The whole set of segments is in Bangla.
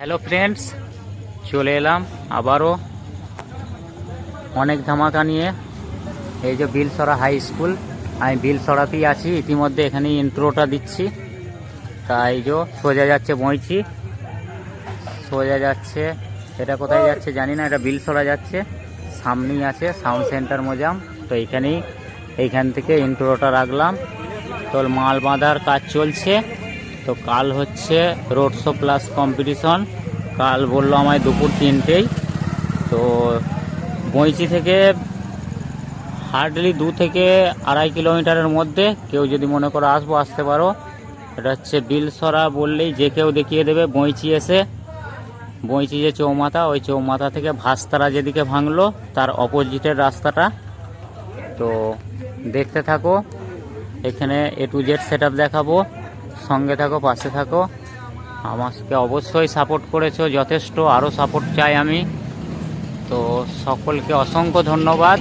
হ্যালো ফ্রেন্ডস চলে এলাম আবারও অনেক ধামাকা নিয়ে। এই যে বিলসরা হাই স্কুল আমি বিলসরাতেই আছি। ইতিমধ্যে এখানে ইন্ট্রোটা দিচ্ছি। তাই যে সোজা যাচ্ছে বইছি। সোজা যাচ্ছে। এটা কোথায় যাচ্ছে জানি না, এটা বিলসরা যাচ্ছে। সামনেই আছে সাউন্ড সেন্টার মোজাম। তো এইখানেই এইখান থেকে ইন্ট্রোটা রাখলাম। তো মাল বাঁধার কাজ চলছে। তো কাল হচ্ছে রোড শো প্লাস কম্পিটিশন কাল বলল আমায় দুপুর তিনটেই। তো বইচি থেকে হার্ডলি দু থেকে আড়াই কিলোমিটারের মধ্যে কেউ যদি মনে করো আসব, আসতে পারো। এটা হচ্ছে বিলসরা বললেই যে কেউ দেখিয়ে দেবে। বইচি এসে বইচি যে চৌমাথা, ওই চৌমাথা থেকে ভাস্তারা যেদিকে ভাঙলো, তার অপোজিটের রাস্তাটা। তো দেখতে থাকো, এখানে এ টু জেড সেট দেখাবো। সঙ্গে থাকো, পাশে থাকো। আমাকে অবশ্যই সাপোর্ট করেছ, যথেষ্ট। আরও সাপোর্ট চাই আমি। তো সকলকে অসংখ্য ধন্যবাদ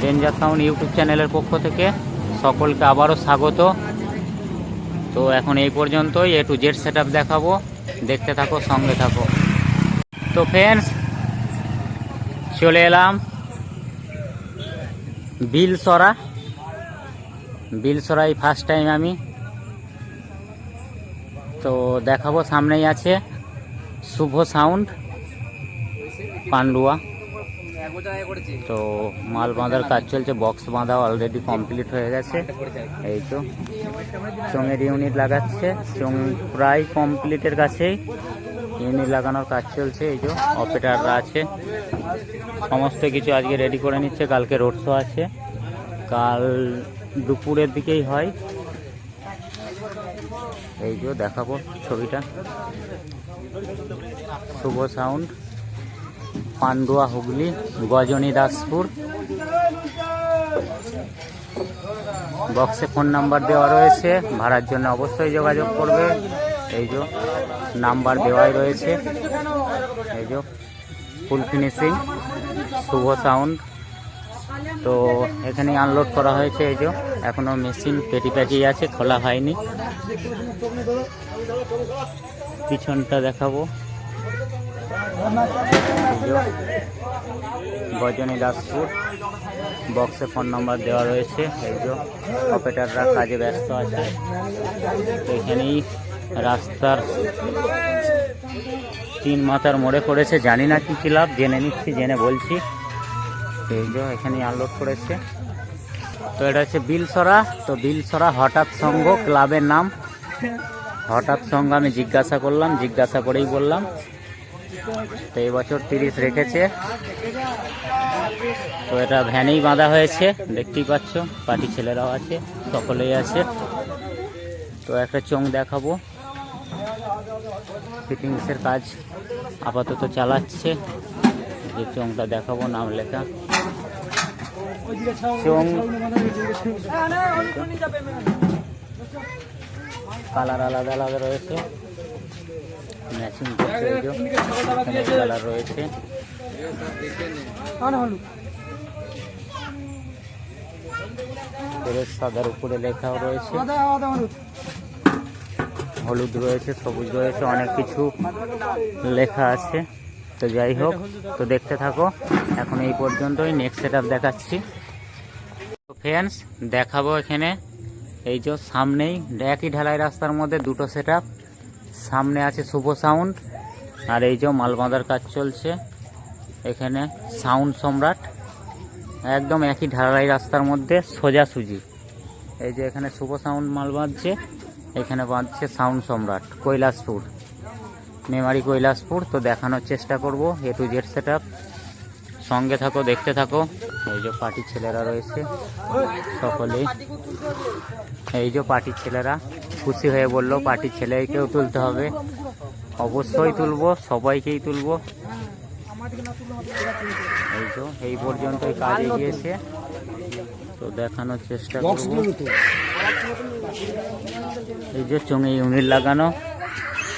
ডেঞ্জার সাউন্ড ইউটিউব চ্যানেলের পক্ষ থেকে। সকলকে আবারও স্বাগত। তো এখন এই পর্যন্তই। এ টু জেড সেট দেখাবো। দেখতে থাকো, সঙ্গে থাকো। তো ফ্রেন্ডস চলে এলাম। বিলসরা। বিলসরাই ফার্স্ট টাইম আমি। তো দেখাবো, সামনেই আছে শুভ সাউন্ড পান্ডুয়া। তো মাল বাঁধার কাজ চলছে বক্স বাঁধা অলরেডি কমপ্লিট হয়ে গেছে। এই তো, চোঙের ইউনিট লাগাচ্ছে, চোঙ প্রায় কমপ্লিটের কাছেই। ইউনিট লাগানোর কাজ চলছে, এই যে অপারেটাররা আছে। সমস্ত কিছু আজকে রেডি করে নিচ্ছে, কালকে রোড শো আছে। কাল দুপুরের দিকেই হয়। এই যে দেখাবো ছবিটা। শুভ সাউন্ড পান্ডুয়া হুগলি, গজনী দাসপুর। বক্সে ফোন নাম্বার দেওয়া রয়েছে, ভাড়ার জন্য অবশ্যই যোগাযোগ করবে। এই যে নাম্বার দেওয়াই রয়েছে। এই যে ফুল ফিনিশিং শুভ সাউন্ড তো এখানে আনলোড করা হয়েছে, এই যে। এখনও মেশিন পেটি প্যাটি আছে, খোলা হয়নি। পিছনটা দেখাবো। গজনী দাসপুর বক্সে ফোন নাম্বার দেওয়া রয়েছে। এই যে অপারেটাররা কাজে ব্যস্ত আছে। এখানেই রাস্তার তিন মাথার মোড়ে করেছে জানি না কি কি লাভ, জেনে নিচ্ছি, জেনে বলছি। এই যে এখানেই আনলোড করেছে। তো এটা হচ্ছে বিলসরা। তো বিলসরা হঠাৎ সংঘ ক্লাবের নাম। হঠাৎ সঙ্গ আমি জিজ্ঞাসা করলাম, জিজ্ঞাসা করেই বললাম। তো এই বছর তিরিশ রেখেছে। তো এটা ভ্যানেই বাঁধা হয়েছে, দেখতেই পাচ্ছ, পার্টি ছেলেরাও আছে, সকলেই আছে। তো একটা চোং দেখাবো। ফিটিংসের কাজ আপাতত চালাচ্ছে। যে চোংটা দেখাবো, নাম লেখা। কালার আলাদা আলাদা রয়েছে। ম্যাচিং কালার রয়েছে। সাদার উপরে লেখাও রয়েছে। হলুদ রয়েছে, সবুজ রয়েছে, অনেক কিছু লেখা আছে। তো যাই হোক, তো দেখতে থাকো। এখন এই পর্যন্তই নেক্সট সেট দেখাচ্ছি। তো ফ্রেন্ডস দেখাবো এখানে। এই যে সামনেই, একই ঢালাই রাস্তার মধ্যে দুটো সেট সামনে আছে শুভ সাউন্ড আর এই যে মাল বাঁধার কাজ চলছে। এখানে সাউন্ড সম্রাট। একদম একই ঢালাই রাস্তার মধ্যে সোজাসুজি। এই যে এখানে শুভ সাউন্ড মাল বাঁধছে, এখানে বাঁধছে সাউন্ড সম্রাট, কৈলাসপুর। মেমারি কৈলাসপুর তো দেখানোর চেষ্টা করব এ টু জেড সেট সঙ্গে থাকো দেখতে থাকো। এই যে পার্টির ছেলেরা রয়েছে সকলেই। এই যে পার্টির ছেলেরা খুশি হয়ে বলল পার্টির ছেলেকেও তুলতে হবে। অবশ্যই তুলবো সবাইকেই তুলবো। এই তো এই পর্যন্তই কাজ এগিয়েছে। তো দেখানোর চেষ্টা করব। এই যে চোঙে ইউনিট লাগানো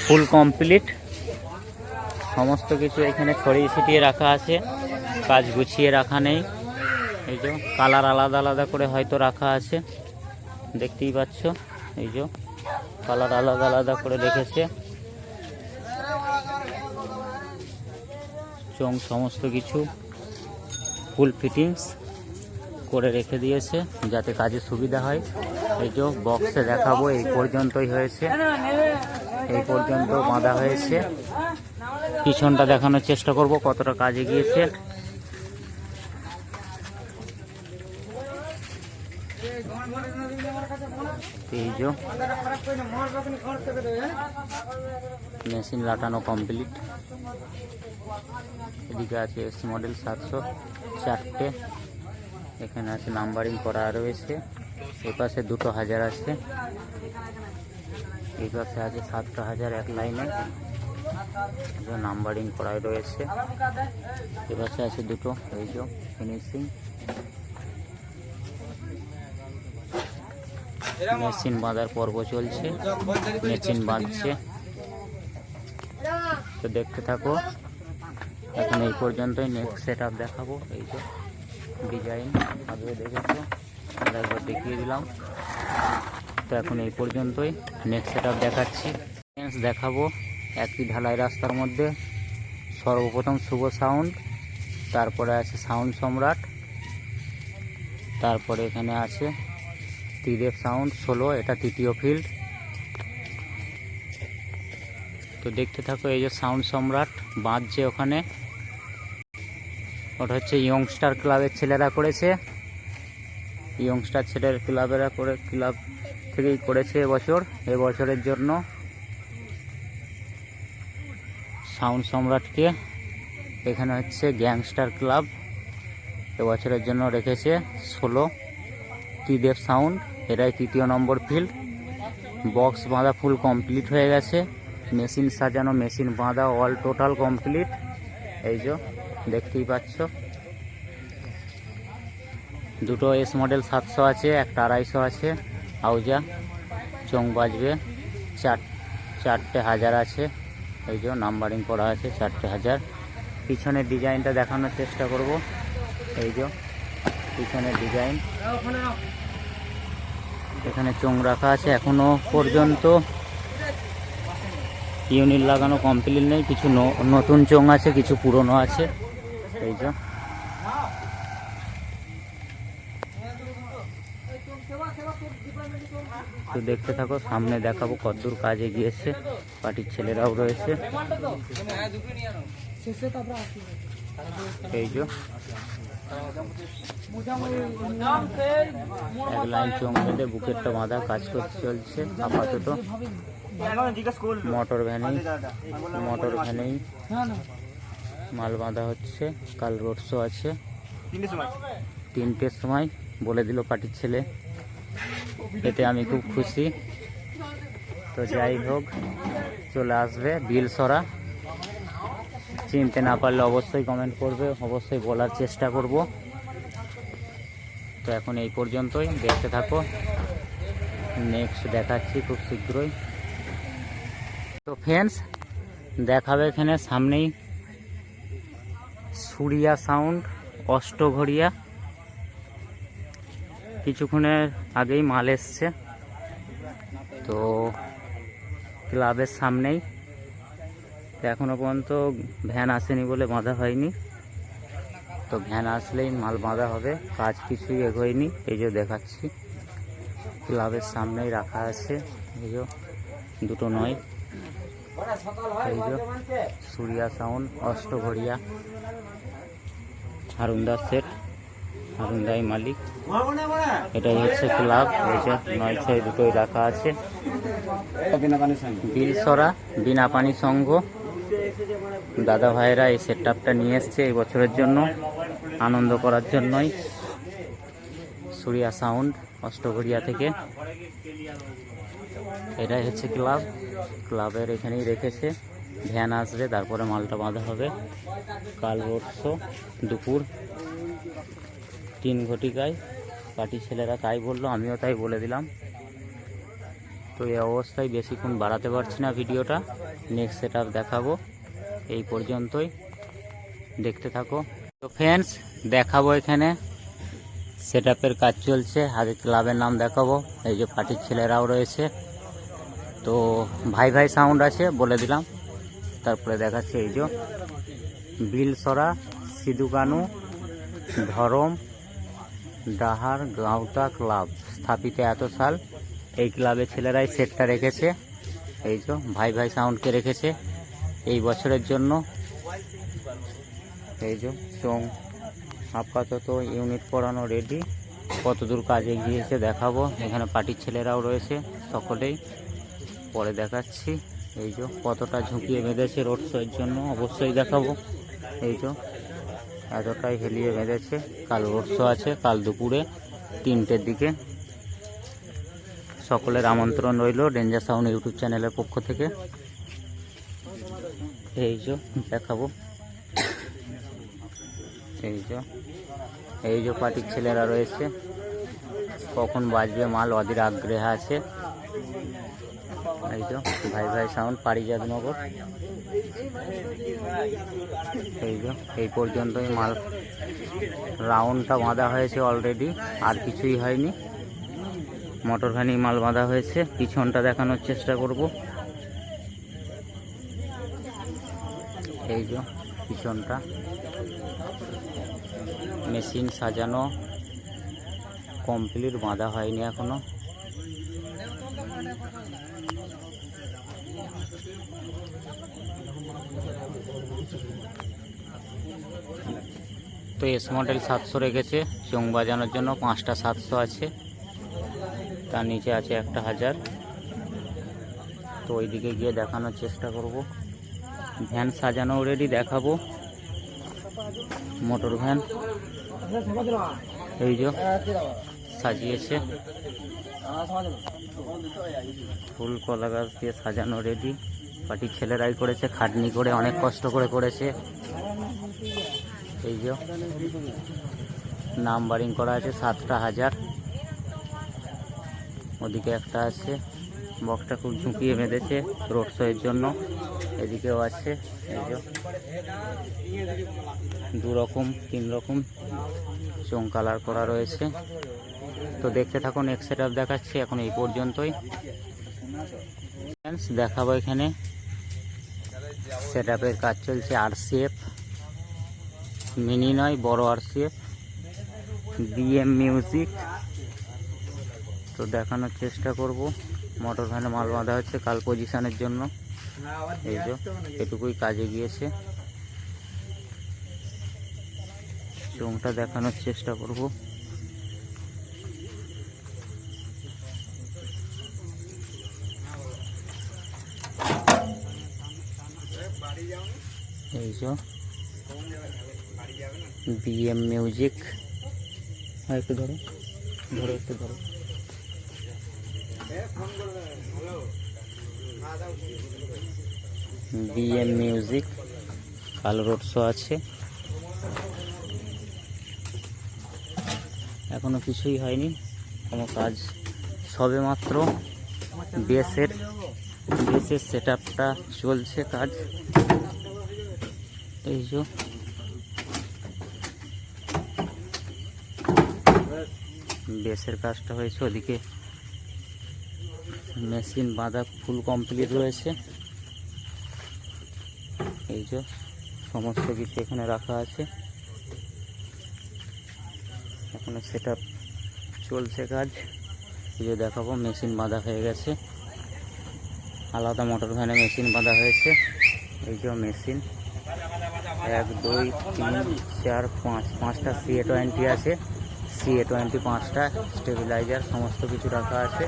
ফুল কমপ্লিট। সমস্ত কিছু এখানে ছড়িয়ে ছিটিয়ে রাখা আছে। কাজ গুছিয়ে রাখা নেই। এই যে কালার আলাদা আলাদা করে হয়তো রাখা আছে। দেখতেই পাচ্ছ? এই যে কালার আলাদা আলাদা করে রেখেছে। চং সমস্ত কিছু ফুল ফিটিংস করে রেখে দিয়েছে যাতে কাজে সুবিধা হয়। এই যে বক্সে দেখাবো, এই পর্যন্তই হয়েছে। এই পর্যন্ত বাঁধা হয়েছে। পিছনটা দেখানোর চেষ্টা করব, কতটা কাজে গিয়েছে। মেশিন লাটানো কমপ্লিট। এদিকে আছে এস মডেল সাতশো চারটে। এখানে আছে নাম্বারিং করা রয়েছে। এই পাশে দুটো হাজার আছে। এই পাশে আছে সাতটা হাজার এক লাইনে। নাম্বারিং করা রয়েছে। এ পাশে আছে দুটো, এই যে ফিনিশিং মেশিন বাঁধার পর্ব চলছে, মেশিন বাঁধছে। তো দেখতে থাকো, এখন এই পর্যন্তই নেক্সট সেট দেখাবো। এই যে ডিজাইন আগে দেখেছ? আর একবার দেখিয়ে দিলাম। তো এখন এই পর্যন্তই নেক্সট সেটআপ দেখাচ্ছি। দেখাবো। একই ঢালাই রাস্তার মধ্যে। সর্বপ্রথম শুভ সাউন্ড, তারপরে আছে সাউন্ড সম্রাট, তারপরে এখানে আছে ত্রিদেব সাউন্ড, ষোলো, এটা তৃতীয় ফিল্ড। তো দেখতে থাকো এই যে সাউন্ড সম্রাট বাঁধছে ওখানে। ওটা হচ্ছে ইয়ংস্টার ক্লাবের ছেলেরা করেছে। ইয়ংস্টার ছেলের ক্লাবেরা করে ক্লাব থেকেই করেছে এবছর, এবছরের জন্য। সাউন্ড সম্রাটকে। এখানে হচ্ছে গ্যাংস্টার ক্লাব। এবছরের জন্য রেখেছে ষোলো ত্রিদেব সাউন্ড। এটাই তৃতীয় নম্বর ফিল্ড। বক্স বাঁধা ফুল কমপ্লিট হয়ে গেছে। মেশিন সাজানো, মেশিন বাঁধা অল টোটাল কমপ্লিট এই যে, দেখতেই পাচ্ছ। দুটো এস মডেল সাতশো আছে, একটা আড়াইশো আছে। আউজা চোং বাজবে। চার, চারটে হাজার আছে। এই নাম্বারিং করা আছে চারটে হাজার। পিছনের ডিজাইনটা দেখানোর চেষ্টা করব। এই যে, পিছনের ডিজাইন। এখানে চোং রাখা আছে এখনও পর্যন্ত। ইউনিট লাগানো কমপ্লিট নেই, কিছু নতুন চোং আছে, কিছু পুরনো আছে। এই যে। তো দেখতে থাকো, সামনে দেখাবো কতদূর কাজে গিয়েছে, পার্টির ছেলেরাও রয়েছে। এক লাইন চোখ বেঁধে, কাজ চলছে, আপাতত। মোটর ভ্যানেই মাল বাঁধা হচ্ছে, কাল রোড শো আছে। তিনটের সময় বলে দিল পার্টির ছেলে। এতে আমি খুব খুশি। তো যাই হোক, চলে আসবে বিল সরা। চিনতে না পারলে অবশ্যই কমেন্ট করবে, অবশ্যই বলার চেষ্টা করব। তো এখন এই পর্যন্তই, দেখতে থাকো। নেক্সট দেখাচ্ছি খুব শীঘ্রই। তো ফ্রেন্ডস দেখাবে এখানে সামনেই। সুরিয়া সাউন্ড অষ্টঘড়িয়া। কিছুক্ষণের আগেই মাল এসছে। তো ক্লাবের সামনেই। তো এখনও পর্যন্ত ভ্যান আসেনি বলে বাঁধা হয়নি। তো ভ্যান আসলেই মাল বাঁধা হবে, কাজ কিছুই এগোয়নি, এই যে দেখাচ্ছি। ক্লাবের সামনেই রাখা আছে, এই যে দুটো নয়। এই যে সুরিয়া সাউন্ড, অষ্টঘড়িয়া, হারুনদার সেট। হারুনদাই মালিক। এটাই হচ্ছে ক্লাব নয় ছয় দুটোই রাখা আছে। বিলসরা বিনা পানি সংঘ, দাদা ভাইরা এই সেট আপটা নিয়ে এসছে এই বছরের জন্য, আনন্দ করার জন্যই। সুরিয়া সাউন্ড অষ্টঘরিয়া থেকে। এটাই হচ্ছে ক্লাব, ক্লাবের এখানেই রেখেছে। ভ্যান আসবে, তারপরে মালটা বাঁধা হবে। কাল রোড দুপুর। তিন ঘটিকায়। পার্টির ছেলেরা তাই বলল, আমিও তাই বলে দিলাম। তো এই অবস্থায় বেশিক্ষণ বাড়াতে পারছি না ভিডিওটা। নেক্সট সেট দেখাবো। এই পর্যন্তই। দেখতে থাকো। তো ফ্রেন্ডস দেখাবো এখানে। সেট কাজ চলছে। আগে ক্লাবের নাম দেখাবো। এই যে পার্টির ছেলেরাও রয়েছে। তো ভাই ভাই সাউন্ড আছে, বলে দিলাম। তারপরে দেখাচ্ছে এই যে বিল বিলসরা সিধুকানু ধরম ডাহার গাঁওতা ক্লাব স্থাপিত এত সাল এই ক্লাবে ছেলেরাই সেটটা রেখেছে। এই যে ভাই ভাই সাউন্ডকে রেখেছে এই বছরের জন্য। এই যে চোং, আপাতত ইউনিট পড়ানো রেডি। কতদূর কাজ এগিয়েছে দেখাবো। এখানে পার্টির ছেলেরাও রয়েছে সকলেই। পরে দেখাচ্ছি। এই যে কতটা ঝুঁকিয়ে বেঁধেছে রোড শোয়ের জন্য অবশ্যই দেখাবো। এই যে এতটাই হেলিয়ে বেঁধেছে। কাল রোড আছে, কাল দুপুরে তিনটের দিকে। সকলের আমন্ত্রণ রইল ডেঞ্জার সাউন্ড ইউটিউব চ্যানেলের পক্ষ থেকে। এই যে, দেখাবো। এই যে এই যে পার্টির ছেলেরা রয়েছে। কখন বাজবে মাল অধীর আগ্রহে আছে। এই যে, ভাই ভাই সাউন্ড পারিজাতনগর এই যে, এই পর্যন্তই মাল। রাউন্ডটা বাঁধা হয়েছে অলরেডি আর কিছুই হয়নি। মোটর মাল বাঁধা হয়েছে, পিছনটা দেখানোর চেষ্টা করব। এই যে, পিছনটা। মেশিন সাজানো কমপ্লিট বাঁধা হয়নি এখনও। তো এস মডেল সাতশো রেখেছে চোং বাজানোর জন্য পাঁচটা সাতশো আছে। তার নিচে আছে একটা হাজার। তো ওইদিকে গিয়ে দেখানোর চেষ্টা করব। ভ্যান সাজানো রেডি দেখাবো। Motor van. এই যে সাজিয়েছে। ফুল কলা গাছ দিয়ে সাজানো রেডি পার্টির ছেলেরাই করেছে, খাটনি করে অনেক কষ্ট করে করেছে। এই যে নাম্বারিং করা আছে সাতটা হাজার। ওদিকে একটা আছে, বক্সটা খুব ঝুঁকিয়ে বেঁধেছে রোড শোয়ের জন্য। এদিকেও আছে, এই যে দু রকম তিন রকম চোং কালার করা রয়েছে। তো দেখতে থাকুন এক সেট দেখাচ্ছি এখন এই পর্যন্তই। দেখাবো এখানে। সেট কাজ চলছে আরসিএফ মিনি নয়, বড় আরসিএফ বিএম মিউজিক তো দেখানোর চেষ্টা করব। মোটর ভ্যানে মাল বাঁধা হচ্ছে কাল পজিশনের জন্য। এই যে, এটুকুই কাজে গিয়েছে। চোংটা দেখানোর চেষ্টা করব। এই যে বিএম মিউজিক হ্যাঁ একটু ধরো। ধরো, একটু ধরো। বিএম মিউজিক কাল রোড শো আছে। এখনও কিছুই হয়নি। কোনো কাজ সবে মাত্র বেসের বেসের সেট চলছে কাজ। এই যে। বেসের কাজটা হয়েছে, ওদিকে মেশিন বাঁধা ফুল কমপ্লিট রয়েছে এই যে সমস্ত কিছু এখানে রাখা আছে। এখনও সেট চলছে কাজ। এই যে দেখাবো, মেশিন বাঁধা হয়ে গেছে। আলাদা মোটর ভ্যানে মেশিন বাঁধা হয়েছে। এই যে মেশিন। এক, দুই, তিন, চার, পাঁচ, পাঁচটা সিএ টোয়েন্টি আছে। সিএ টোয়েন্টি পাঁচটা স্টেবিলাইজার সমস্ত কিছু রাখা আছে।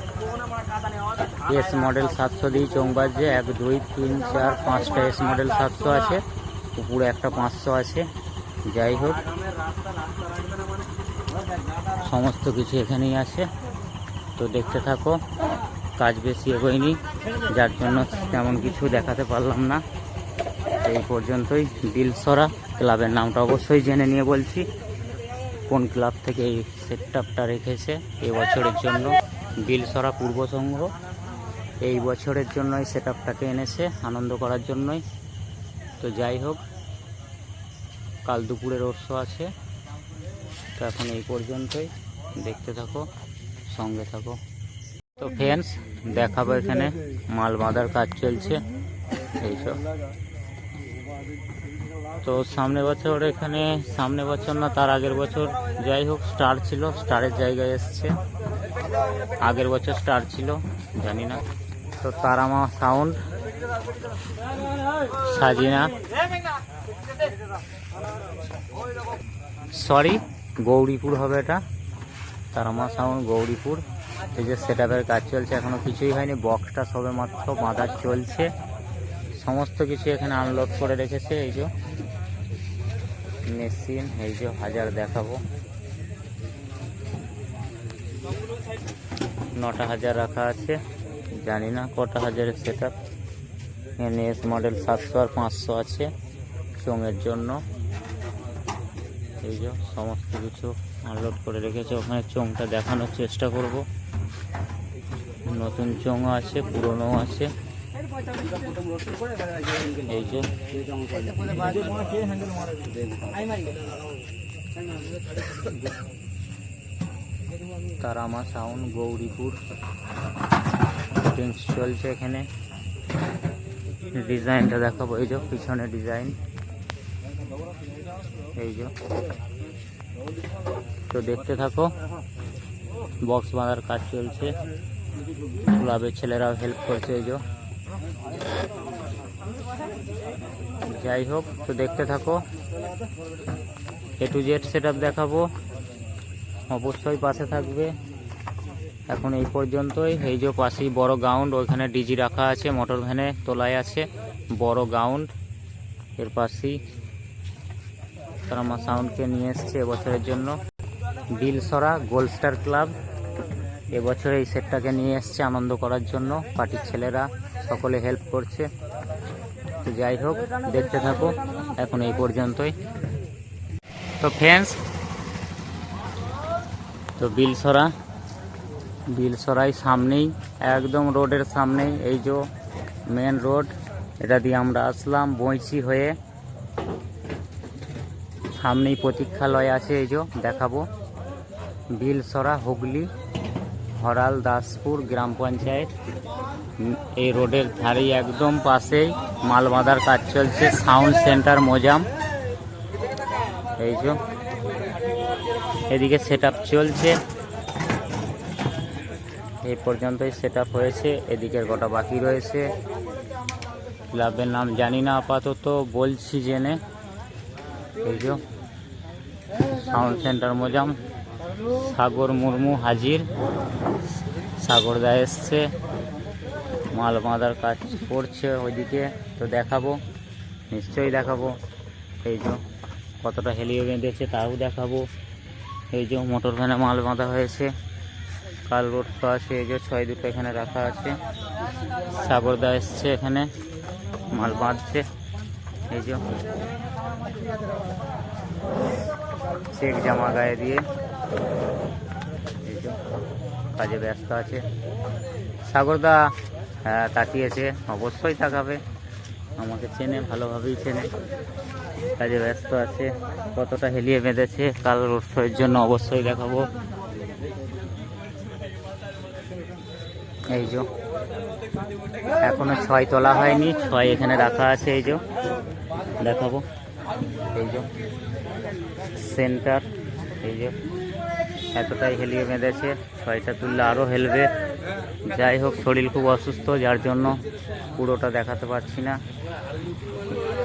এস মডেল সাতশো চোং বাজছে এক, দুই, তিন, চার, পাঁচটা এস মডেল সাতশো আছে। উপরে একটা পাঁচশো আছে। যাই হোক, সমস্ত কিছু এখানেই আছে। তো দেখতে থাকো, কাজ বেশি এগোয়নি, যার জন্য তেমন কিছু দেখাতে পারলাম না। এই পর্যন্তই বিলসরা ক্লাবের নামটা অবশ্যই জেনে নিয়ে বলছি। কোন ক্লাব থেকে এই সেটআপটা রেখেছে এই বছরের জন্য? বিলসরা পূর্ব সংঘ। এই বছরের জন্য এই সেটআপটাকে এনেছে, আনন্দ করার জন্যই। তো যাই হোক, কাল দুপুরের শো আছে। তো এখন এই পর্যন্তই। দেখতে থাকো, সঙ্গে থাকো। তো ফ্রেন্ডস দেখাবো এখানে। মাল বাঁধার কাজ চলছে। এইসব তো সামনে বছর এখানে, সামনে বছর না, তার আগের বছর যাই হোক স্টার ছিল স্টারের জায়গায় এসছে। আগের বছর স্টার ছিল, জানি না। তো তারামা সাউন্ড সাজিনা। সরি গৌরীপুর হবে এটা। তারামা সাউন্ড গৌরীপুর। এই যে সেট কাজ চলছে, এখনও কিছুই হয়নি। বক্সটা সবে মাত্র বাঁধা চলছে। সমস্ত কিছু এখানে আনলোড করে রেখেছে, এই যে। মেশিন, এই যে হাজার দেখাবো। নটা হাজার রাখা আছে, জানি না কটা হাজারের সেট আপ এনএস মডেল সাতশো আর পাঁচশো আছে চোঙের জন্য। এই যে সমস্ত কিছু আনলোড করে রেখেছে, ওখানে চোঙটা দেখানোর চেষ্টা করব। নতুন চোঙও আছে পুরনো আছে। তারামা সাউন্ড, গৌরীপুর। চলছে এখানে। ডিজাইনটা দেখাবো। এই যে, পিছনে ডিজাইন। এই যে। তো দেখতে থাকো, বক্স বাঁধার কাজ চলছে। ক্লাবের ছেলেরাও হেল্প করছে, এই যে। যাই হোক, তো দেখতে থাকো। এ টু জেড সেট দেখাবো। অবশ্যই পাশে থাকবে। এখন এই পর্যন্তই। এই যে পাশেই বড় গ্রাউন্ড ওইখানে ডিজি রাখা আছে মোটর ভ্যানে তোলায় আছে। বড় গ্রাউন্ড এর পাশেই। তারা সাউন্ডকে নিয়ে এসছে এবছরের জন্য। বিলসরা গোল্ড স্টার ক্লাব এবছর এই সেটটাকে নিয়ে এসছে আনন্দ করার জন্য, পার্টির ছেলেরা। সকলে হেল্প করছে। তো যাই হোক, দেখতে থাকো, এখন এই পর্যন্তই। তো ফ্রেন্ডস তো বিলসরা, বিলসরাই সামনেই, একদম রোডের সামনেই, এই যে মেন রোড এটা দিয়ে আমরা আসলাম বইচি হয়ে। সামনেই প্রতীক্ষালয় আছে, এই যে দেখাবো। বিলসরা, হুগলি, হরাল, দাসপুর, গ্রাম পঞ্চায়েত। এই রোডের ধারেই একদম পাশেই মাল বাঁধার কাজ চলছে, সাউন্ড সেন্টার মোজাম। এই এদিকে সেট চলছে। এই পর্যন্তই সেট হয়েছে, এদিকের গোটা বাকি রয়েছে। ক্লাবের নাম জানি না, আপাতত বলছি জেনে। এই সাউন্ড সেন্টার মোজাম, সাগর মুর্মু হাজির সাগরদা এসছে। মাল বাঁধার কাজ করছে ওইদিকে, তো দেখাবো। নিশ্চয়ই দেখাবো। এই যে কতটা হেলিয়ে বেঁধেছে তাও দেখাবো। এই যে মোটর ভ্যানে মাল বাঁধা হয়েছে। কাল রোড আছে এই যে ছয় দুটো এখানে রাখা আছে। সাগরদা এসছে এখানে, মাল বাঁধছে। এই যে চেক জামা গায়ে দিয়ে এই যে কাজে ব্যস্ত আছে। সাগরদা তাকিয়েছে। অবশ্যই তাকাবে। আমাকে চেনে, ভালোভাবেই চেনে। কাজে ব্যস্ত আছে। কতটা হেলিয়ে বেঁধেছে, কাল রোড শোয়ের জন্য অবশ্যই দেখাবো। এই যে, এখনও ছয় তোলা হয়নি, ছয় এখানে রাখা আছে, এই যে, দেখাবো। এই যে সেন্টার এই যে, এতটাই হেলিয়ে বেঁধেছে, ছয়টা তুললে আরও হেলবে। যাই হোক, শরীর খুব অসুস্থ, যার জন্য পুরোটা দেখাতে পারছি না।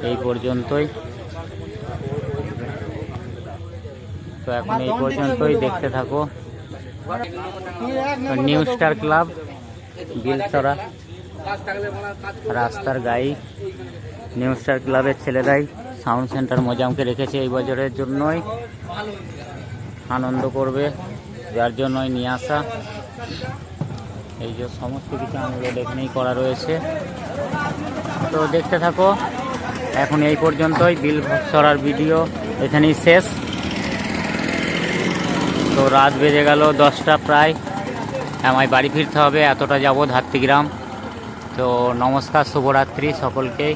এই পর্যন্তই। তো এখন এই পর্যন্তই দেখতে থাকো। নিউ স্টার ক্লাব, বিলসরা, রাস্তার গাই। নিউ স্টার ক্লাবের ছেলেরাই সাউন্ড সেন্টার মোজামকে রেখেছে এই বছরের জন্যই। আনন্দ করবে, যার জন্যই নিয়ে আসা। এই যে সমস্ত কিছু আনলোড এখানেই করা রয়েছে। তো দেখতে থাকো, এখন এই পর্যন্তই, বিল সরার ভিডিও এখানেই শেষ। তো রাত বেজে গেল দশটা প্রায়, আমায় বাড়ি ফিরতে হবে, এতটা যাব ধাত্রিগ্রাম তো নমস্কার, শুভরাত্রি সকলকেই।